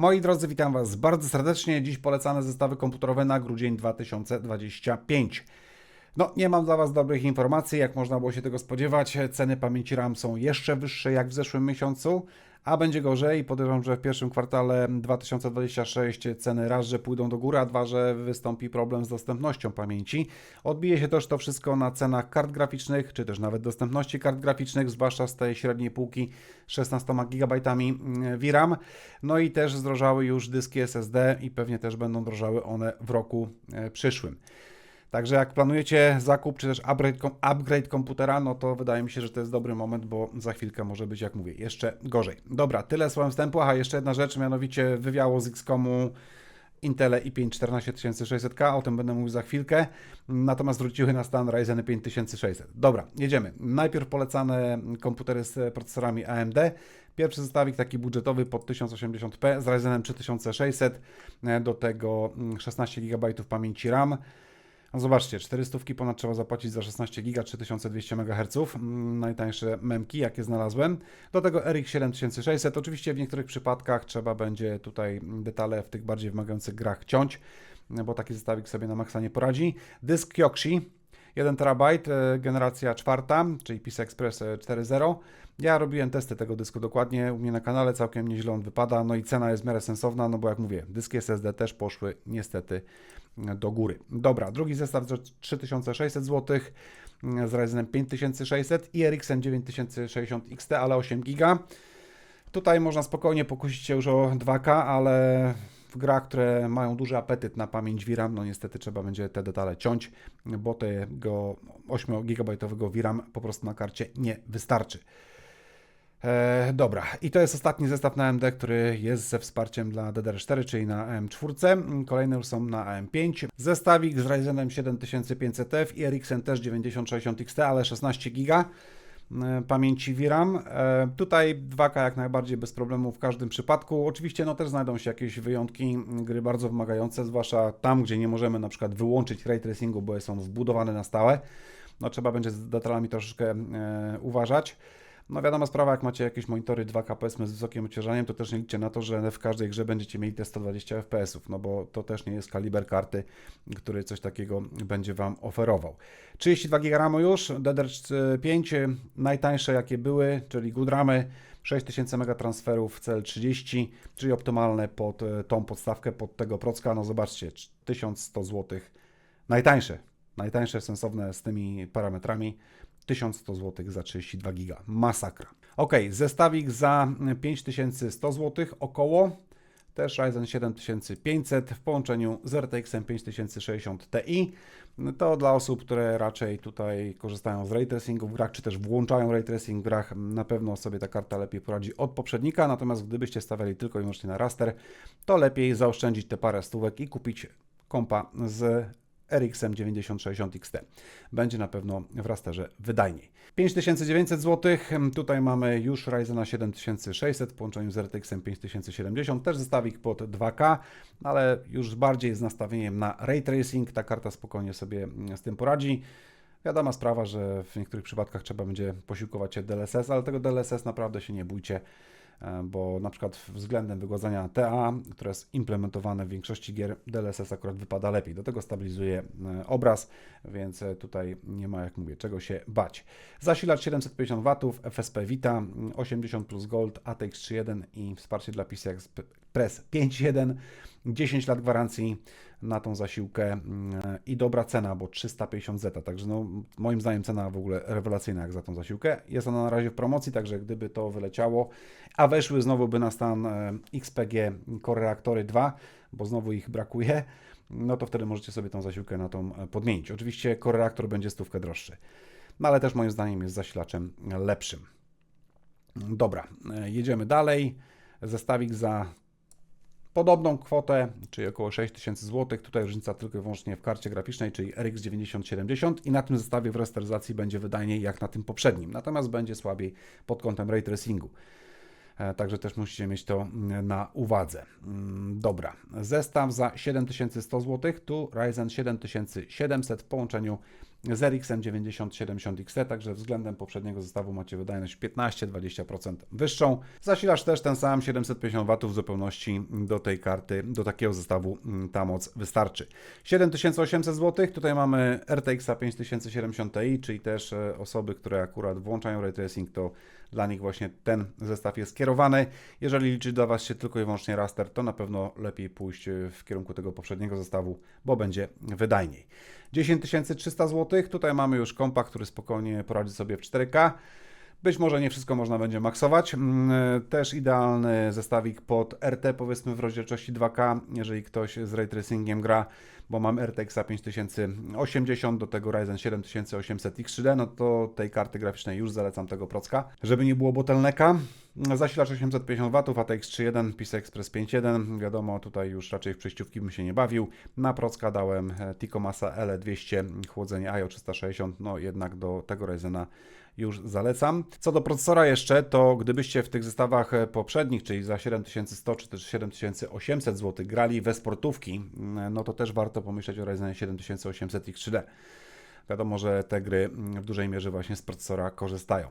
Moi drodzy, witam Was bardzo serdecznie. Dziś polecane zestawy komputerowe na grudzień 2025. No, nie mam dla Was dobrych informacji, jak można było się tego spodziewać. Ceny pamięci RAM są jeszcze wyższe jak w zeszłym miesiącu, a będzie gorzej. Podejrzewam, że w pierwszym kwartale 2026 ceny raz, że pójdą do góry, a dwa, że wystąpi problem z dostępnością pamięci. Odbije się też to wszystko na cenach kart graficznych, czy też nawet dostępności kart graficznych, zwłaszcza z tej średniej półki 16 GB VRAM. No i też zdrożały już dyski SSD i pewnie też będą drożały one w roku e, przyszłym. Także jak planujecie zakup czy też upgrade, upgrade komputera, no to wydaje mi się, że to jest dobry moment, bo za chwilkę może być, jak mówię, jeszcze gorzej. Dobra, tyle słowem wstępu. Aha, jeszcze jedna rzecz, mianowicie wywiało z XCOMu Intel i5 14600K, o tym będę mówił za chwilkę, natomiast wróciły na stan Ryzen 5600. Dobra, jedziemy. Najpierw polecane komputery z procesorami AMD. Pierwszy zestawik taki budżetowy pod 1080p z Ryzenem 3600, do tego 16 GB pamięci RAM. No zobaczcie, 400 ponad trzeba zapłacić za 16 GB, 3200 MHz, najtańsze memki, jakie znalazłem. Do tego RX 7600. Oczywiście w niektórych przypadkach trzeba będzie tutaj detale w tych bardziej wymagających grach ciąć, bo taki zestawik sobie na maksa nie poradzi. Dysk Kyoshi 1 TB, e, generacja czwarta, czyli PCI Express 4.0. Ja robiłem testy tego dysku dokładnie, u mnie na kanale całkiem nieźle on wypada, no i cena jest w miarę sensowna, no bo jak mówię, dyski SSD też poszły niestety do góry. Dobra, drugi zestaw za 3600 zł z Ryzenem 5600 i RX 9060 XT, ale 8 GB. Tutaj można spokojnie pokusić się już o 2K, ale w grach, które mają duży apetyt na pamięć VRAM, no niestety trzeba będzie te detale ciąć, bo tego 8 GB VRAM po prostu na karcie nie wystarczy. E, dobra, i to jest ostatni zestaw na AMD, który jest ze wsparciem dla DDR4, czyli na AM4. Kolejne już są na AM5. Zestawik z Ryzenem 7500F i RX też 9060 XT, ale 16 GB e, pamięci VRAM. E, tutaj 2K jak najbardziej bez problemu w każdym przypadku. Oczywiście no też znajdą się jakieś wyjątki, gry bardzo wymagające, zwłaszcza tam, gdzie nie możemy na przykład wyłączyć ray tracingu, bo są wbudowane na stałe. No trzeba będzie z detalami troszeczkę e, uważać. No wiadoma sprawa, jak macie jakieś monitory 2K powiedzmy z wysokim odciążeniem, to też nie liczcie na to, że w każdej grze będziecie mieli te 120 fps, no bo to też nie jest kaliber karty, który coś takiego będzie Wam oferował. 32 GB RAMu już, DDR5 najtańsze jakie były, czyli good ramy, 6000 MB transferów CL30, czyli optymalne pod e, tą podstawkę, pod tego procka, no zobaczcie, 1100 zł, najtańsze, najtańsze, sensowne z tymi parametrami. 1100 zł za 32 giga. Masakra. Ok, zestawik za 5100 zł około. Też Ryzen 7500 w połączeniu z RTX 5060 Ti. To dla osób, które raczej tutaj korzystają z ray tracingu w grach, czy też włączają ray tracing w grach, na pewno sobie ta karta lepiej poradzi od poprzednika. Natomiast gdybyście stawiali tylko i wyłącznie na raster, to lepiej zaoszczędzić te parę stówek i kupić kompa z RX 9060 XT. Będzie na pewno w rasterze wydajniej. 5900 zł, tutaj mamy już Ryzena 7600 w połączeniu z RTX 5070, też zestawik pod 2K, ale już bardziej z nastawieniem na Ray Tracing, ta karta spokojnie sobie z tym poradzi. Wiadoma sprawa, że w niektórych przypadkach trzeba będzie posiłkować się DLSS, ale tego DLSS naprawdę się nie bójcie. E, bo na przykład względem wygładzania TA, które jest implementowane w większości gier, DLSS akurat wypada lepiej. Do tego stabilizuje e, obraz, więc e, tutaj nie ma, jak mówię, czego się bać. Zasilacz 750 W, FSP Vita, 80 plus Gold, ATX 3.1 i wsparcie dla PCI Express 5.1, 10 lat gwarancji na tą zasiłkę mm, i dobra cena, bo 350 zeta, także no, moim zdaniem cena w ogóle rewelacyjna jak za tą zasiłkę. Jest ona na razie w promocji, także gdyby to wyleciało, a weszły znowu by na stan e, XPG Core Reaktory 2, bo znowu ich brakuje, no to wtedy możecie sobie tą zasiłkę na tą e, podmienić. Oczywiście Core Reaktor będzie stówkę droższy, no ale też moim zdaniem jest zasilaczem lepszym. Dobra, e, jedziemy dalej. Zestawik za podobną kwotę, czyli około 6000 zł. Tutaj różnica tylko i wyłącznie w karcie graficznej, czyli RX 9070 i na tym zestawie w resteryzacji będzie wydajniej jak na tym poprzednim. Natomiast będzie słabiej pod kątem ray tracingu. E, także też musicie mieć to mm, na uwadze. Mm, dobra, zestaw za 7100 zł, tu Ryzen 7700 w połączeniu z RX-em 9070 XT, także względem poprzedniego zestawu macie wydajność 15-20% wyższą. Zasilacz też ten sam 750 W w zupełności do tej karty, do takiego zestawu mm, ta moc wystarczy. 7800 zł, tutaj mamy RTX 5070 Ti, czyli też e, osoby, które akurat włączają ray tracing, to dla nich właśnie ten zestaw jest kierowany. Jeżeli liczy dla Was się tylko i wyłącznie raster, to na pewno lepiej pójść e, w kierunku tego poprzedniego zestawu, bo będzie wydajniej. 10300 zł, tutaj mamy już kompa, który spokojnie poradzi sobie w 4K. Być może nie wszystko można będzie maksować. Mm, Też idealny zestawik pod RT, powiedzmy w rozdzielczości 2K, jeżeli ktoś z ray tracingiem gra, bo mam RTX 5080, do tego Ryzen 7800 X3D, no to tej karty graficznej już zalecam tego procka, żeby nie było bottlenecka. Zasilacz 850 W, ATX 3.1, PCI Express 5.1, wiadomo, tutaj już raczej w przejściówki bym się nie bawił. Na procka dałem e, Ticomasa L200, chłodzenie IO 360, no jednak do tego Ryzena już zalecam. Co do procesora jeszcze, to gdybyście w tych zestawach poprzednich, czyli za 7100 czy też 7800 zł grali we sportówki, no to też warto pomyśleć o Ryzenie 7800 X3D. Wiadomo, że te gry w dużej mierze właśnie z procesora korzystają.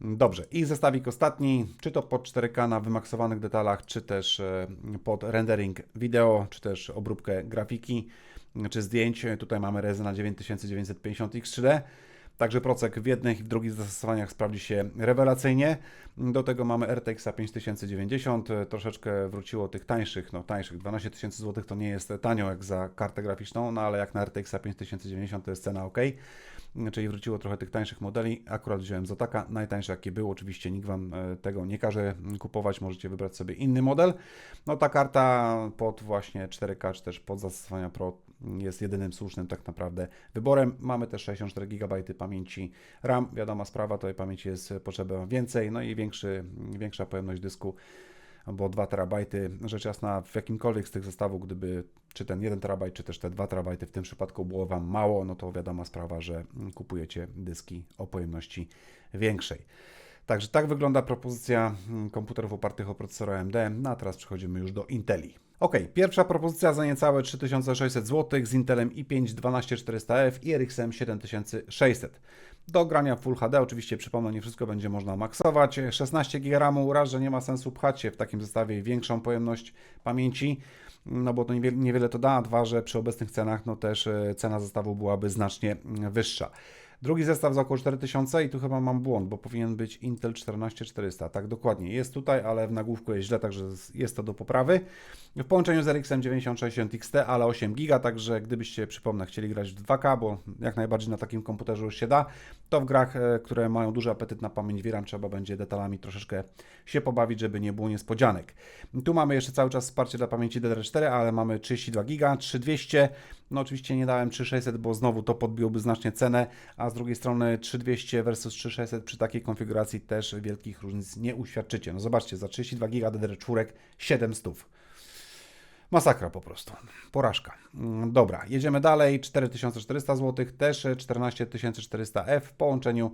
Dobrze, i zestawik ostatni, czy to pod 4K na wymaksowanych detalach, czy też e, pod rendering wideo, czy też obróbkę grafiki, czy zdjęć. Tutaj mamy Ryzena 9950 X3D. Także procek w jednych i w drugich zastosowaniach sprawdzi się rewelacyjnie. Do tego mamy RTX 5090, troszeczkę wróciło tych tańszych, no tańszych, 12 tysięcy złotych to nie jest tanio jak za kartę graficzną, no ale jak na RTX 5090 to jest cena ok. Czyli wróciło trochę tych tańszych modeli. Akurat wziąłem Zotaka, najtańszy jaki był. Oczywiście nikt Wam e, tego nie każe kupować, możecie wybrać sobie inny model. No ta karta pod właśnie 4K czy też pod zastosowania Pro jest jedynym słusznym tak naprawdę wyborem. Mamy też 64 GB pamięci RAM, wiadoma sprawa, tej pamięci jest potrzeba więcej, no i większy, większa pojemność dysku bo 2 terabajty, rzecz jasna w jakimkolwiek z tych zestawów, gdyby czy ten 1 terabajt, czy też te 2 terabajty w tym przypadku było Wam mało, no to wiadoma sprawa, że kupujecie dyski o pojemności większej. Także tak wygląda propozycja komputerów opartych o procesor AMD. No a teraz przechodzimy już do Inteli. Ok, pierwsza propozycja za niecałe 3600 zł z Intelem i5 12400F i RXM 7600. Do grania Full HD, oczywiście przypomnę, nie wszystko będzie można maksować. 16 GB RAMu, raz, że nie ma sensu pchać się w takim zestawie większą pojemność pamięci, no bo to niewiele, niewiele to da, a dwa, że przy obecnych cenach no też e, cena zestawu byłaby znacznie wyższa. Drugi zestaw za około 4000 i tu chyba mam błąd, bo powinien być Intel 14400. Tak, dokładnie. Jest tutaj, ale w nagłówku jest źle, także jest to do poprawy. W połączeniu z RX 9060 XT, ale 8 GB, także gdybyście, przypomnę, chcieli grać w 2K, bo jak najbardziej na takim komputerze już się da, to w grach, e, które mają duży apetyt na pamięć VRAM, trzeba będzie detalami troszeczkę się pobawić, żeby nie było niespodzianek. Tu mamy jeszcze cały czas wsparcie dla pamięci DDR4, ale mamy 32 GB, 3200, no oczywiście nie dałem 3600, bo znowu to podbiłoby znacznie cenę, a z drugiej strony 3200 versus 3600 przy takiej konfiguracji też wielkich różnic nie uświadczycie. No zobaczcie, za 32 GB DDR4 700. Masakra po prostu. Porażka. Mm, Dobra, jedziemy dalej. 4400 zł, też 14400F w połączeniu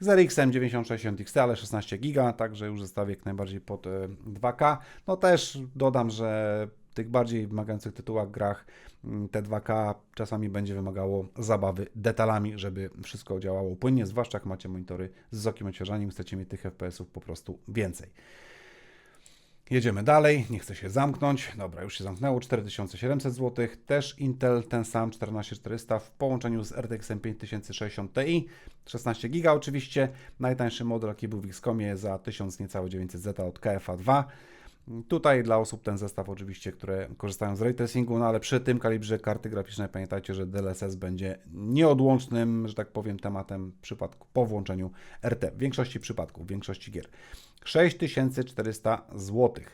z RX-em 9060 XT, ale 16 GB, także już zestaw jak najbardziej pod e, 2K. No też dodam, że tych bardziej wymagających tytułach, grach mm, te 2K czasami będzie wymagało zabawy detalami, żeby wszystko działało płynnie, zwłaszcza jak macie monitory z wysokim odświeżaniem, chcecie mieć tych FPS-ów po prostu więcej. Jedziemy dalej, nie chcę się zamknąć. Dobra, już się zamknęło. 4700 zł. Też Intel, ten sam 14400 w połączeniu z RTX 5060 Ti. 16 GB oczywiście. Najtańszy model, jaki był w XCOMie za 1000 niecałe 900 Z od KFA 2. Tutaj dla osób ten zestaw oczywiście, które korzystają z ray tracingu, no ale przy tym kalibrze karty graficznej pamiętajcie, że DLSS będzie nieodłącznym, że tak powiem, tematem w przypadku po włączeniu RT. W większości przypadków, w większości gier. 6400 zł.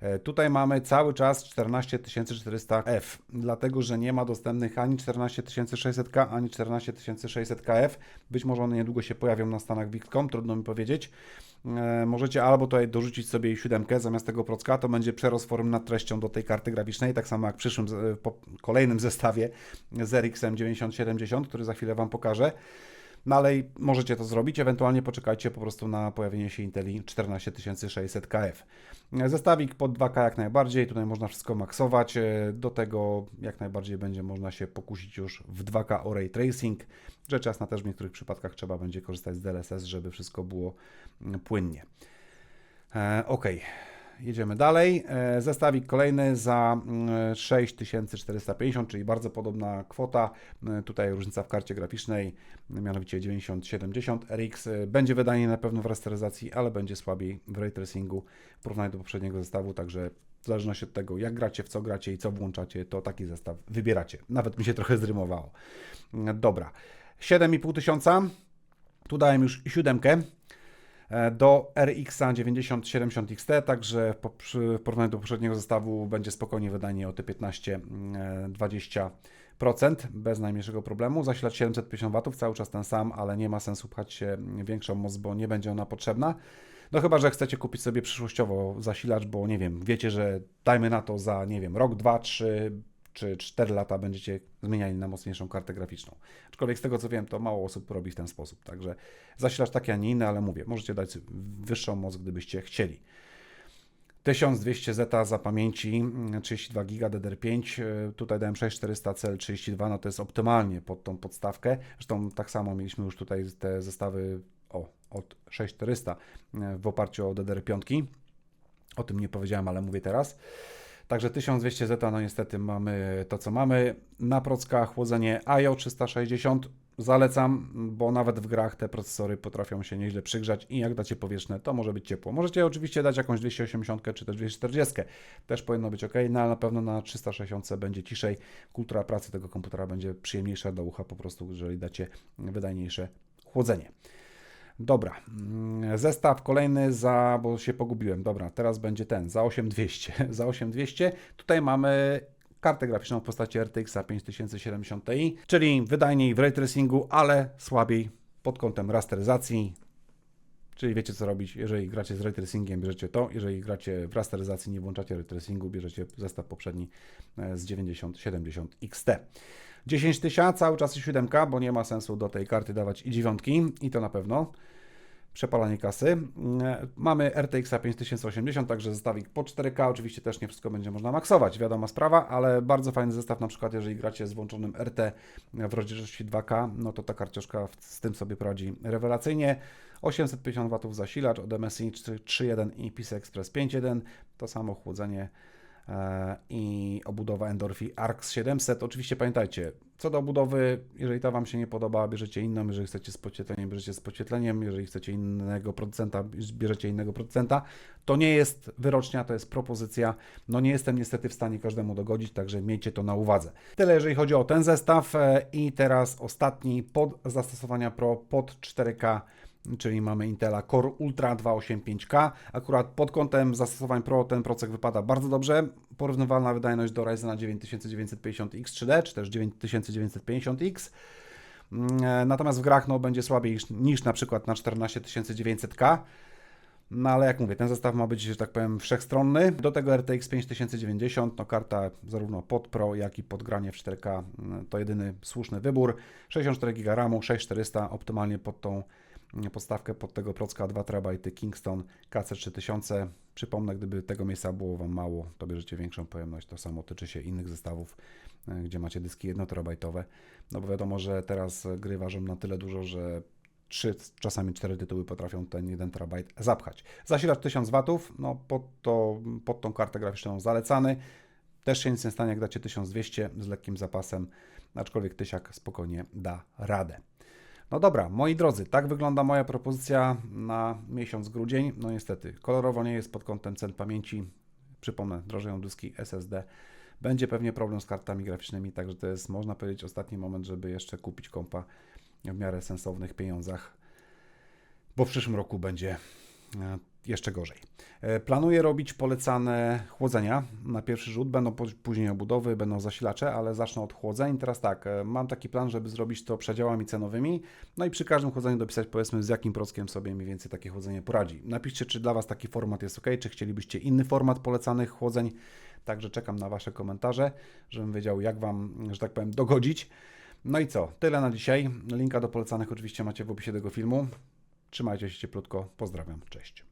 E, Tutaj mamy cały czas 14400F, dlatego że nie ma dostępnych ani 14600K, ani 14600KF. Być może one niedługo się pojawią na stanach Wix.com, trudno mi powiedzieć. E, Możecie albo tutaj dorzucić sobie 7 zamiast tego procka, to będzie przerost forum nad treścią do tej karty graficznej, tak samo jak w przyszłym, po kolejnym zestawie z RX-em 9070, który za chwilę Wam pokażę. No ale i możecie to zrobić, ewentualnie poczekajcie po prostu na pojawienie się Inteli 14600 KF. Zestawik pod 2K jak najbardziej, tutaj można wszystko maksować, e, do tego jak najbardziej będzie można się pokusić już w 2K o Ray Tracing, rzecz jasna też w niektórych przypadkach trzeba będzie korzystać z DLSS, żeby wszystko było mm, płynnie. E, ok. Jedziemy dalej. E, Zestawik kolejny za mm, 6450, czyli bardzo podobna kwota. E, Tutaj różnica w karcie graficznej, mianowicie 9070 RX. E, Będzie wydanie na pewno w rasteryzacji, ale będzie słabiej w ray tracingu w porównaniu do poprzedniego zestawu, także w zależności od tego, jak gracie, w co gracie i co włączacie, to taki zestaw wybieracie. Nawet mi się trochę zrymowało. Dobra. 7500 tysiąca. Tu dałem już siódemkę do RX 9070 XT, także w porównaniu do poprzedniego zestawu będzie spokojnie wydanie o te 15-20% bez najmniejszego problemu. Zasilacz 750 W, cały czas ten sam, ale nie ma sensu pchać większą moc, bo nie będzie ona potrzebna. No chyba, że chcecie kupić sobie przyszłościowo zasilacz, bo nie wiem, wiecie, że dajmy na to za, nie wiem, rok, dwa, trzy czy 4 lata będziecie zmieniali na mocniejszą kartę graficzną. Aczkolwiek z tego co wiem, to mało osób robi w ten sposób. Także zasilacz taki, a nie inny, ale mówię, możecie dać wyższą moc, gdybyście chcieli. 1200 zeta za pamięci, mm, 32 GB DDR5, y, tutaj dałem 6400 CL32, no to jest optymalnie pod tą podstawkę. Zresztą tak samo mieliśmy już tutaj te zestawy o, od 6400 y, w oparciu o DDR5. O tym nie powiedziałem, ale mówię teraz. Także 1200 zeta, no niestety mamy to, co mamy. Na prockach chłodzenie IO 360 zalecam, bo nawet w grach te procesory potrafią się nieźle przygrzać i jak dacie powierzchne, to może być ciepło. Możecie oczywiście dać jakąś 280 czy też 240, też powinno być ok, no ale na pewno na 360 będzie ciszej. Kultura pracy tego komputera będzie przyjemniejsza do ucha po prostu, jeżeli dacie wydajniejsze chłodzenie. Dobra, mm, zestaw kolejny za, bo się pogubiłem. Dobra, teraz będzie ten, za 8200. Za 8200 tutaj mamy kartę graficzną w postaci RTX 5070 Ti, czyli wydajniej w ray tracingu, ale słabiej pod kątem rasteryzacji. Czyli wiecie co robić, jeżeli gracie z ray tracingiem, bierzecie to, jeżeli gracie w rasteryzacji, nie włączacie ray tracingu, bierzecie zestaw poprzedni e, z 9070 XT. 10 tysięcy, cały czas i 7, bo nie ma sensu do tej karty dawać i dziewiątki, i to na pewno. Przepalanie kasy. E, Mamy RTX 5080, także zestawik po 4K. Oczywiście też nie wszystko będzie można maksować, wiadoma sprawa, ale bardzo fajny zestaw, na przykład jeżeli gracie z włączonym RT w rozdzielczości 2K, no to ta karcioszka w- z tym sobie poradzi rewelacyjnie. 850 W zasilacz od MSI 3.1 i PCI Express 5.1, to samo chłodzenie i obudowa Endorphi Arx 700. Oczywiście pamiętajcie, co do obudowy, jeżeli ta Wam się nie podoba, bierzecie inną, jeżeli chcecie z podświetleniem, bierzecie z podświetleniem, jeżeli chcecie innego producenta, bierzecie innego producenta. To nie jest wyrocznia, to jest propozycja. No nie jestem niestety w stanie każdemu dogodzić, także miejcie to na uwadze. Tyle jeżeli chodzi o ten zestaw e, i teraz ostatni pod zastosowania Pro pod 4K czyli mamy Intela Core Ultra 285K. Akurat pod kątem zastosowań Pro ten procek wypada bardzo dobrze. Porównywalna wydajność do Ryzena 9950X 3D, czy też 9950X. Mm, Natomiast w grach no, będzie słabiej niż, na przykład na 14900K. No ale jak mówię, ten zestaw ma być, że tak powiem, wszechstronny. Do tego RTX 5090, no karta zarówno pod Pro, jak i pod granie w 4K mm, to jedyny słuszny wybór. 64 GB RAMu, 6400 optymalnie pod tą podstawkę, pod tego procka 2 TB Kingston KC3000. Przypomnę, gdyby tego miejsca było Wam mało, to bierzecie większą pojemność. To samo tyczy się innych zestawów, e, gdzie macie dyski 1 terabajtowe. No bo wiadomo, że teraz gry ważą na tyle dużo, że 3, czasami 4 tytuły potrafią ten 1 terabajt zapchać. Zasilacz 1000 W, no pod, to, pod tą kartę graficzną zalecany. Też się nic nie stanie, jak dacie 1200 z lekkim zapasem, aczkolwiek tysiak spokojnie da radę. No dobra, moi drodzy, tak wygląda moja propozycja na miesiąc grudzień. No niestety, kolorowo nie jest pod kątem cen pamięci. Przypomnę, drożeją dyski SSD. Będzie pewnie problem z kartami graficznymi, także to jest, można powiedzieć, ostatni moment, żeby jeszcze kupić kompa w miarę sensownych pieniądzach, bo w przyszłym roku będzie e, jeszcze gorzej. E, Planuję robić polecane chłodzenia na pierwszy rzut. Będą później obudowy, będą zasilacze, ale zacznę od chłodzeń. Teraz tak, e, mam taki plan, żeby zrobić to przedziałami cenowymi, no i przy każdym chłodzeniu dopisać powiedzmy z jakim prockiem sobie mniej więcej takie chłodzenie poradzi. Napiszcie, czy dla Was taki format jest ok, czy chcielibyście inny format polecanych chłodzeń. Także czekam na Wasze komentarze, żebym wiedział, jak Wam, że tak powiem, dogodzić. No i co? Tyle na dzisiaj. Linka do polecanych oczywiście macie w opisie tego filmu. Trzymajcie się cieplutko. Pozdrawiam. Cześć.